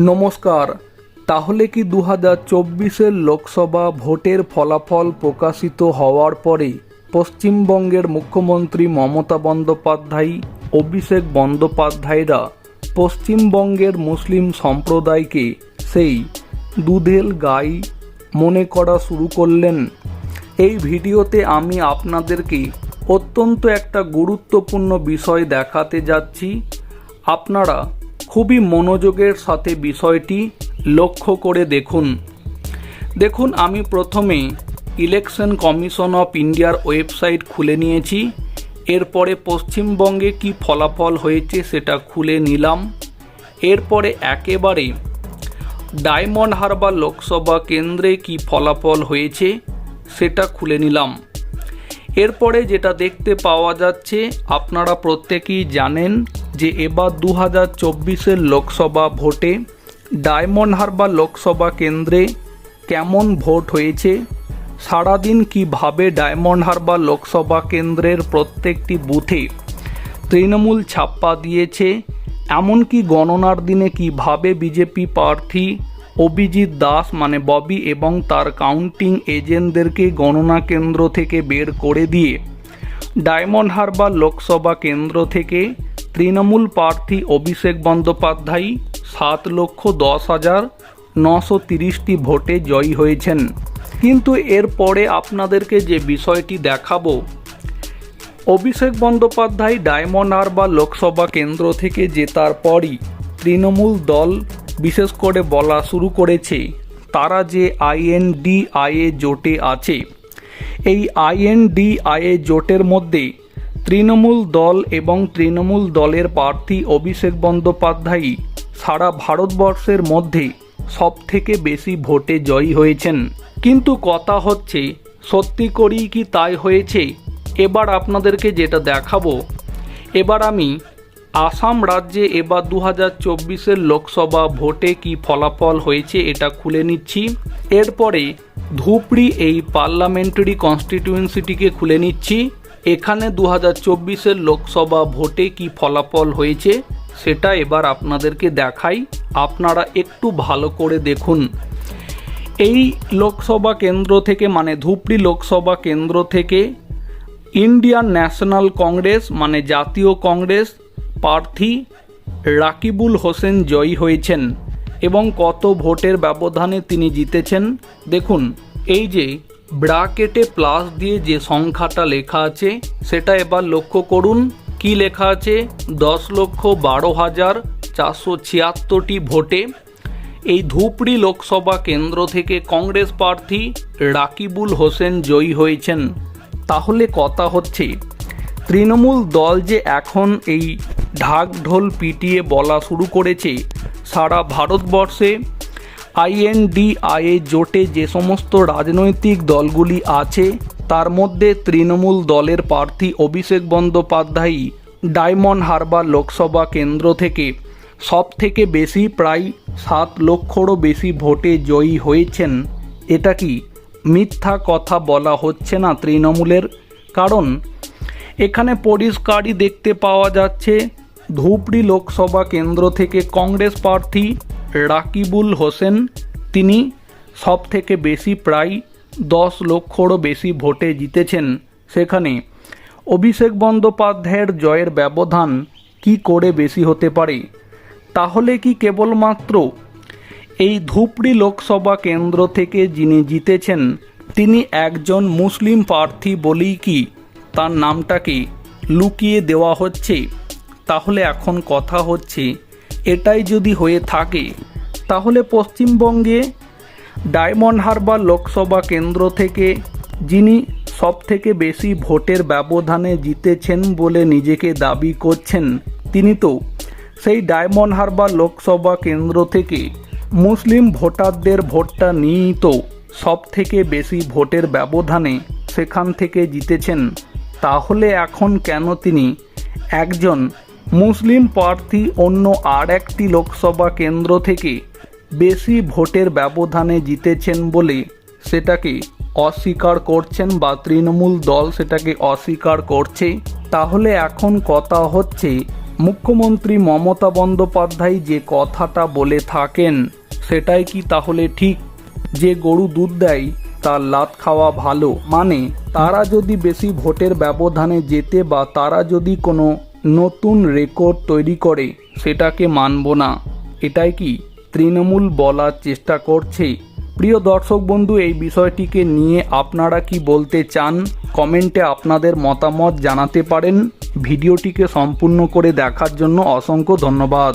নমস্কার। তাহলে কি দু হাজার চব্বিশের লোকসভা ভোটের ফলাফল প্রকাশিত হওয়ার পরে পশ্চিমবঙ্গের মুখ্যমন্ত্রী মমতা বন্দ্যোপাধ্যায়, অভিষেক বন্দ্যোপাধ্যায়রা পশ্চিমবঙ্গের মুসলিম সম্প্রদায়কে সেই দুধেল গাই মনে করা শুরু করলেন। এই ভিডিওতে আমি আপনাদেরকে অত্যন্ত একটা গুরুত্বপূর্ণ বিষয় দেখাতে যাচ্ছি। আপনারা খুবই মনোযোগের সাথে বিষয়টি লক্ষ্য করে দেখুন। দেখুন, আমি প্রথমে ইলেকশন কমিশন অফ ইন্ডিয়ার ওয়েবসাইট খুলে নিয়েছি। এরপরে পশ্চিমবঙ্গে কি ফলাফল হয়েছে সেটা খুলে নিলাম। এরপরে একেবারে ডায়মন্ড হারবার লোকসভা কেন্দ্রে কি ফলাফল হয়েছে সেটা খুলে নিলাম। এরপরে যেটা দেখতে পাওয়া যাচ্ছে, আপনারা প্রত্যেকেই জানেন যে এবার দু হাজার চব্বিশের লোকসভা ভোটে ডায়মন্ড হারবার লোকসভা কেন্দ্রে কেমন ভোট হয়েছে? সারাদিন কীভাবে ডায়মন্ড হারবার লোকসভা কেন্দ্রের প্রত্যেকটি বুথে তৃণমূল ছাপ্পা দিয়েছে? এমনকি গণনার দিনে কীভাবে বিজেপি প্রার্থী অভিজিৎ দাস মানে ববি এবং তার কাউন্টিং এজেন্টদেরকে গণনা কেন্দ্র থেকে বের করে দিয়ে ডায়মন্ড হারবার লোকসভা কেন্দ্র থেকে তৃণমূল প্রার্থী অভিষেক বন্দ্যোপাধ্যায় সাত লক্ষ দশ হাজার নশো তিরিশটি ভোটে জয়ী হয়েছেন। কিন্তু এরপরে আপনাদেরকে যে বিষয়টি দেখাবো, অভিষেক বন্দ্যোপাধ্যায় ডায়মন্ড হারবার লোকসভা কেন্দ্র থেকে জেতার পরই তৃণমূল দল বিশেষ করে বলা শুরু করেছে, তারা যে আইএনডিআইএ জোটে আছে। এই আইএনডিআইএ জোটের মধ্যে তৃণমূল দল এবং তৃণমূল দলের প্রার্থী অভিষেক বন্দ্যোপাধ্যায়ই সারা ভারতবর্ষের মধ্যে সব থেকে বেশি ভোটে জয়ী হয়েছেন। কিন্তু কথা হচ্ছে, সত্যি করেই কি তাই হয়েছে? এবার আপনাদেরকে যেটা দেখাবো। এবার আমি আসাম রাজ্যে এবার দু হাজার চব্বিশের লোকসভা ভোটে কি ফলাফল হয়েছে এটা খুলে নিচ্ছি। এরপরে ধুপড়ি এই পার্লামেন্টারি কনস্টিটিউয়েন্সিটিকে খুলে নিচ্ছি। এখানে দু হাজার চব্বিশের লোকসভা ভোটে কি ফলাফল হয়েছে, সেটা এবার আপনাদেরকে দেখাই। আপনারা একটু ভালো করে দেখুন। এই লোকসভা কেন্দ্র থেকে মানে ধুপড়ি লোকসভা কেন্দ্র থেকে ইন্ডিয়ান ন্যাশনাল কংগ্রেস মানে জাতীয় কংগ্রেস প্রার্থী রাকিবুল হোসেন জয়ী হয়েছেন এবং কত ভোটের ব্যবধানে তিনি জিতেছেন। দেখুন, এই যে ব্রাকেটে প্লাস দিয়ে যে সংখ্যাটা লেখা আছে, সেটা এবার লক্ষ্য করুন। কি লেখা আছে? দশ লক্ষ বারো হাজার চারশো ছিয়াত্তরটি ভোটে। এই ধুপড়ি লোকসভা কেন্দ্র থেকে কংগ্রেস প্রার্থী রাকিবুল হোসেন জয়ী হয়েছেন। তাহলে কথা হচ্ছে, তৃণমূল দল যে এখন এই ঢাক ঢোল পিটিয়ে বলা শুরু করেছে, সারা ভারতবর্ষে আইএনডিআইএ জোটে যে সমস্ত রাজনৈতিক দলগুলি আছে, তার মধ্যে তৃণমূল দলের প্রার্থী অভিষেক বন্দ্যোপাধ্যায় ডায়মন্ড হারবার লোকসভা কেন্দ্র থেকে। সব থেকে বেশি প্রায় সাত লক্ষরও বেশি ভোটে জয়ী হয়েছেন। এটা কি মিথ্যা কথা বলা হচ্ছে না তৃণমূলের? কারণ এখানে পরিষ্কারই দেখতে পাওয়া যাচ্ছে, ধুপড়ি লোকসভা কেন্দ্র থেকে কংগ্রেস প্রার্থী রাকিবুল হোসেন, তিনি সব থেকে বেশি প্রায় দশ লক্ষরও বেশি ভোটে জিতেছেন। সেখানে অভিষেক বন্দ্যোপাধ্যায়ের জয়ের ব্যবধান কি করে বেশি হতে পারে? তাহলে কি কেবলমাত্র এই ধুপড়ি লোকসভা কেন্দ্র থেকে যিনি জিতেছেন, তিনি একজন মুসলিম প্রার্থী বলেই কি তার নামটাকে লুকিয়ে দেওয়া হচ্ছে? তাহলে এখন কথা হচ্ছে এটাই যদি হয়ে থাকে, তাহলে পশ্চিমবঙ্গে ডায়মন্ড হারবার লোকসভা কেন্দ্র থেকে যিনি সব থেকে বেশি ভোটের ব্যবধানে জিতেছেন বলে নিজেকে দাবি করছেন, তিনি তো সেই ডায়মন্ড হারবার লোকসভা কেন্দ্র থেকে মুসলিম ভোটারদের ভোটটা নিয়েই তো সব থেকে বেশি ভোটের ব্যবধানে সেখান থেকে জিতেছেন। তাহলে এখন কেন তিনি একজন মুসলিম প্রার্থী অন্য আর একটি লোকসভা কেন্দ্র থেকে বেশি ভোটের ব্যবধানে জিতেছেন বলে সেটাকে অস্বীকার করছেন বা তৃণমূল দল সেটাকে অস্বীকার করছে। তাহলে এখন কথা হচ্ছে, মুখ্যমন্ত্রী মমতা বন্দ্যোপাধ্যায় যে কথাটা বলে থাকেন, সেটাই কি তাহলে ঠিক? যে গরু দুধ দেয়, তার লাত খাওয়া ভালো। মানে তারা যদি বেশি ভোটের ব্যবধানে যেতে বা তারা যদি কোনো নতুন রেকর্ড তৈরি করে, সেটাকে মানব না। এটাই কি? তৃণমূল বলার চেষ্টা করছে। প্রিয় দর্শক বন্ধু, এই বিষয়টিকে নিয়ে আপনারা কি বলতে চান? কমেন্টে আপনাদের মতামত জানাতে পারেন। ভিডিওটিকে সম্পূর্ণ করে দেখার জন্য অসংখ্য ধন্যবাদ।